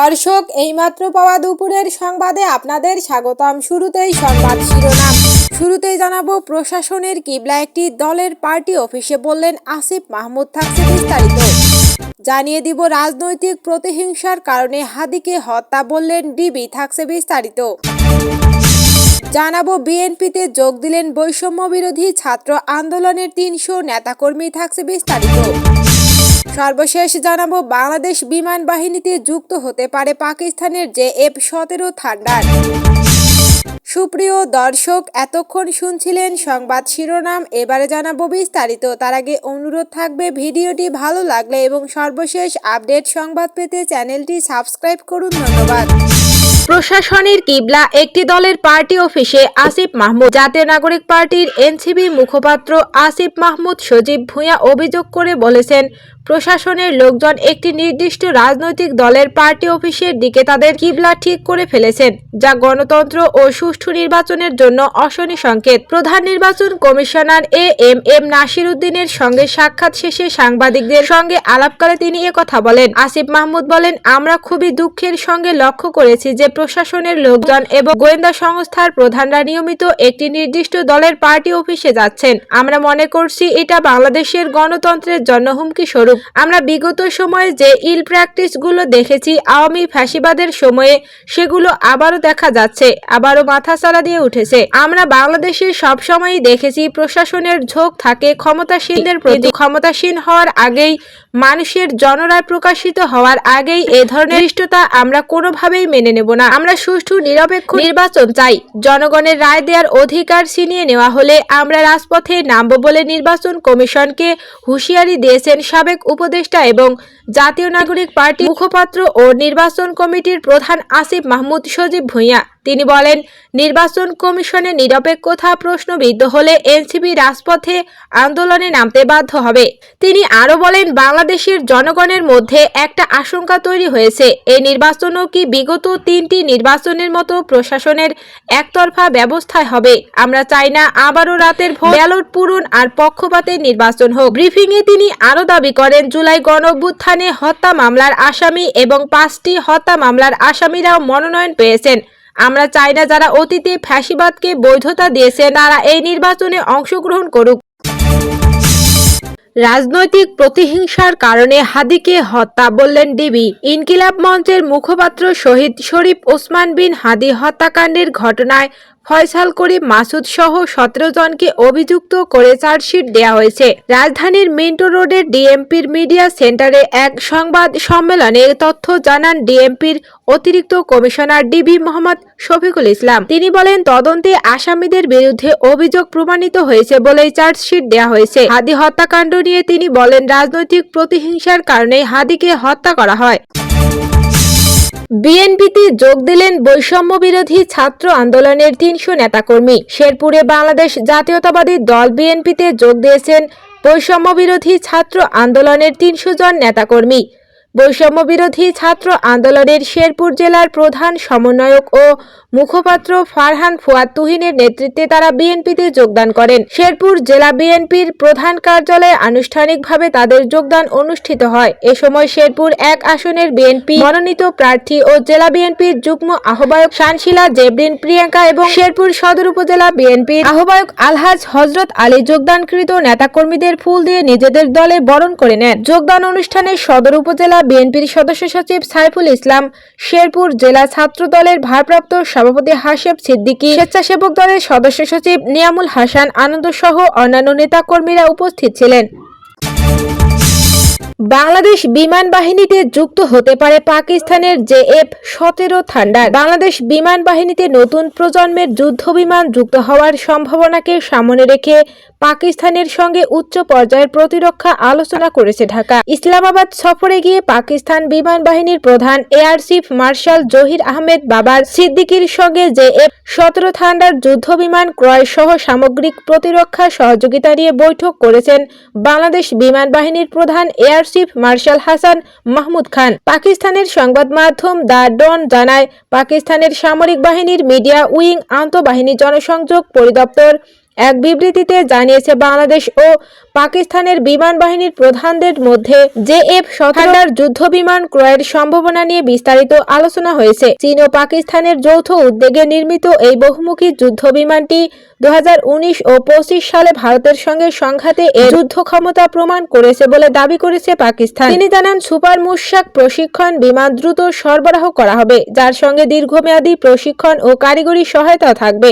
দর্শক, এইমাত্র পাওয়া দুপুরের সংবাদে আপনাদের স্বাগতম। শুরুতেই সংবাদ শিরোনাম। শুরুতেই জানাব, প্রশাসনের কিবলা একটি দলের পার্টি অফিসে বললেন আসিফ মাহমুদ থাকছে বিস্তারিত। জানিয়ে দিব, রাজনৈতিক প্রতিহিংসার কারণে হাদিকে হত্যা বললেন ডিবি, থাকছে বিস্তারিত। জানাব, বিএনপিতে যোগ দিলেন বৈষম্য বিরোধী ছাত্র আন্দোলনের তিনশো নেতাকর্মী, থাকছে বিস্তারিত। সর্বশেষ জানাব, বাংলাদেশ বিমান বাহিনীতে যুক্ত হতে পারে পাকিস্তানের জে এফ সতেরো থান্ডার। সুপ্রিয় দর্শক, এতক্ষণ শুনছিলেন সংবাদ শিরোনাম, এবারে জানাব বিস্তারিত। তার আগে অনুরোধ থাকবে, ভিডিওটি ভালো লাগলে এবং সর্বশেষ আপডেট সংবাদ পেতে চ্যানেলটি সাবস্ক্রাইব করুন। ধন্যবাদ। প্রশাসনের কিবলা, একটি দলের পার্টি অফিসে আসিফ মাহমুদ, জাতীয় নাগরিক পার্টির এনসিবি মুখপাত্র আসিফ মাহমুদ সজীব ভূঁইয়া অভিযোগ করে বলেছেন প্রশাসনের লোকজন একটি নির্দিষ্ট রাজনৈতিক দলের পার্টি অফিসের দিকে তাদের কিবলা ঠিক করে ফেলেছেন, যা গণতন্ত্র ও সুষ্ঠু নির্বাচনের জন্য অশনি সংকেত। প্রধান নির্বাচন commissioner A M M Nasir উদ্দিনের সঙ্গে সাক্ষাৎ শেষে সাংবাদিকদের সঙ্গে আলাপকালে তিনি কথা বলেন। আসিফ মাহমুদ বলেন, আমরা খুবই দুঃখের সঙ্গে লক্ষ্য করেছি যে প্রশাসনের লোকজন এবং গোয়েন্দা সংস্থার প্রধানরা নিয়মিত একটি নির্দিষ্ট দলের পার্টি অফিসে যাচ্ছেন। আমরা মনে করছি এটা বাংলাদেশের গণতন্ত্রের জন্য হুমকি স্বরূপ। আমরা বিগত সময়ে যে ইল প্র্যাকটিসগুলো দেখেছি আওয়ামী ফ্যাসিবাদের সময়ে সেগুলো আবারও দেখা যাচ্ছে আবারও মাথাচাড়া দিয়ে উঠেছে। আমরা বাংলাদেশে সবসময়ই দেখেছি প্রশাসনের ঝোঁক থাকে ক্ষমতাসীনদের প্রতি। ক্ষমতাসীন হওয়ার আগেই মানুষের জনরায় প্রকাশিত হওয়ার আগেই এ ধরনের ইষ্টতা আমরা কোনোভাবেই মেনে নেব না। আমরা সুষ্ঠু নিরপেক্ষ নির্বাচন চাই। জনগণের রায় দেওয়ার অধিকার ছিনিয়ে নেওয়া হলে আমরা রাজপথে নামব বলে নির্বাচন কমিশনকে হুঁশিয়ারি দিয়েছেন সাবেক উপদেষ্টা এবং জাতীয় নাগরিক পার্টি মুখপাত্র ও নির্বাচন কমিটির প্রধান আসিফ মাহমুদ সজীব ভূঁইয়া। তিনি বলেন, নির্বাচন কমিশনের নিরপেক্ষতা প্রশ্নবিদ্ধ হলে এনসিপি রাজপথে আন্দোলনে নামতে বাধ্য হবে। তিনি আরও বলেন, বাংলাদেশের জনগণের মধ্যে একটা আশঙ্কা তৈরি হয়েছে। এই নির্বাচনও কি বিগত তিনটি নির্বাচনের মতো প্রশাসনের একতরফা ব্যবস্থায় হবে? আমরা চাই না আবারও রাতের ভোট, ব্যালট পূরণ আর পক্ষপাতের নির্বাচন হোক। ব্রিফিংয়ে তিনি আরও দাবি করেন, জুলাই গণঅভ্যুত্থানে হত্যা মামলার আসামি এবং পাঁচটি হত্যা মামলার আসামিরাও মনোনয়ন পেয়েছেন। আমরা চাই না যারা অতীতে ফ্যাসিবাদকে বৈধতা দিয়েছে, তারা এই নির্বাচনে অংশগ্রহণ করুক। রাজনৈতিক প্রতিহিংসার কারণে হাদিকে হত্যা বললেন ডিবি। ইনকিলাব মঞ্চের মুখপাত্র শহীদ শরীফ ওসমান বিন হাদি হত্যাকাণ্ডের ঘটনায় ফয়সাল করিম মাসুদ সহ সতেরো জনকে অভিযুক্ত করে চার্জশিট দেওয়া হয়েছে। রাজধানীর মিন্টো রোডের ডিএমপির মিডিয়া সেন্টারে এক সংবাদ সম্মেলনে তথ্য জানান ডিএমপির অতিরিক্ত কমিশনার ডিবি মোহাম্মদ শফিকুল ইসলাম। তিনি বলেন, তদন্তে আসামিদের বিরুদ্ধে অভিযোগ প্রমাণিত হয়েছে বলেই চার্জশিট দেওয়া হয়েছে। হাদি হত্যাকাণ্ড নিয়ে তিনি বলেন, রাজনৈতিক প্রতিহিংসার কারণে হাদিকে হত্যা করা হয়। বিএনপিতে যোগ দিলেন বৈষম্য বিরোধী ছাত্র আন্দোলনের তিনশো নেতাকর্মী। শেরপুরে বাংলাদেশ জাতীয়তাবাদী দল বিএনপিতে যোগ দিয়েছেন বৈষম্য বিরোধী ছাত্র আন্দোলনের তিনশো জন নেতাকর্মী। বৈষম্য বিরোধী ছাত্র আন্দোলনের শেরপুর জেলার প্রধান সমন্বয়ক ও মুখপাত্র ফারহান ফুয়াদ তুহিনের নেতৃত্বে তারা বিএনপিতে যোগদান করেন। শেরপুর জেলা বিএনপির প্রধান কার্যালয়ে আনুষ্ঠানিকভাবে তাদের যোগদান অনুষ্ঠিত হয়। এ সময় শেরপুর এক আসনের বিএনপি মনোনীত প্রার্থী ও জেলা বিএনপির যুগ্ম আহ্বায়ক শানশিলা জেবরিন, প্রিয়াঙ্কা এবং শেরপুর সদর উপজেলা বিএনপির আহ্বায়ক আলহাজ হজরত আলী যোগদানকৃত নেতাকর্মীদের ফুল দিয়ে নিজেদের দলে বরণ করে নেন। যোগদান অনুষ্ঠানে সদর উপজেলা বিএনপির সদস্য সচিব সাইফুল ইসলাম শেরপুর জেলা ছাত্র দলের ভারপ্রাপ্ত সভাপতি হাসেব সিদ্দিকী, স্বেচ্ছাসেবক দলের সদস্য সচিব নিয়ামুল হাসান আনন্দ সহ অন্যান্য নেতাকর্মীরা উপস্থিত ছিলেন। বাংলাদেশ বিমান বাহিনীতে যুক্ত হতে পারে পাকিস্তানের জে এফ সতেরো থান্ডার। বাংলাদেশ বিমান বাহিনীতে নতুন প্রজন্মের যুদ্ধ বিমান যুক্ত হওয়ার সম্ভাবনাকে সামনে রেখে পাকিস্তানের সঙ্গে উচ্চ পর্যায়ের প্রতিরক্ষা আলোচনা করেছে ঢাকা। ইসলামাবাদ সফরে গিয়ে পাকিস্তান বিমান বাহিনীর প্রধান air chief marshal Zahir Ahmed Babar সিদ্দিকির সঙ্গে জে এফ সতেরো থান্ডার যুদ্ধ বিমান ক্রয় সহ সামগ্রিক প্রতিরক্ষা সহযোগিতা নিয়ে বৈঠক করেছেন বাংলাদেশ বিমান বাহিনীর প্রধান air chief marshal Hasan Mahmud Khan. পাকিস্তানের সংবাদ মাধ্যম দ্য ডন জানায়, পাকিস্তানের সামরিক বাহিনীর মিডিয়া উইং আন্তঃবাহিনী জনসংযোগ পরিদপ্তর এক বিবৃতিতে জানিয়েছে বাংলাদেশ ও পাকিস্তানের বিমান বাহিনীর প্রধানদের মধ্যে জে এফ সতেরোর যুদ্ধ বিমান ক্রয়ের সম্ভাবনা নিয়ে বিস্তারিত আলোচনা হয়েছে। চীন ও পাকিস্তানের যৌথ উদ্যোগে নির্মিত এই বহুমুখী যুদ্ধ বিমানটি দুই হাজার উনিশ ও পঁচিশ সালে ভারতের সঙ্গে সংঘাতে এর যুদ্ধ ক্ষমতা প্রমাণ করেছে বলে দাবি করেছে পাকিস্তান। তিনি জানান, সুপার মুশাক প্রশিক্ষণ বিমান দ্রুত সরবরাহ করা হবে, যার সঙ্গে দীর্ঘমেয়াদী প্রশিক্ষণ ও কারিগরি সহায়তা থাকবে।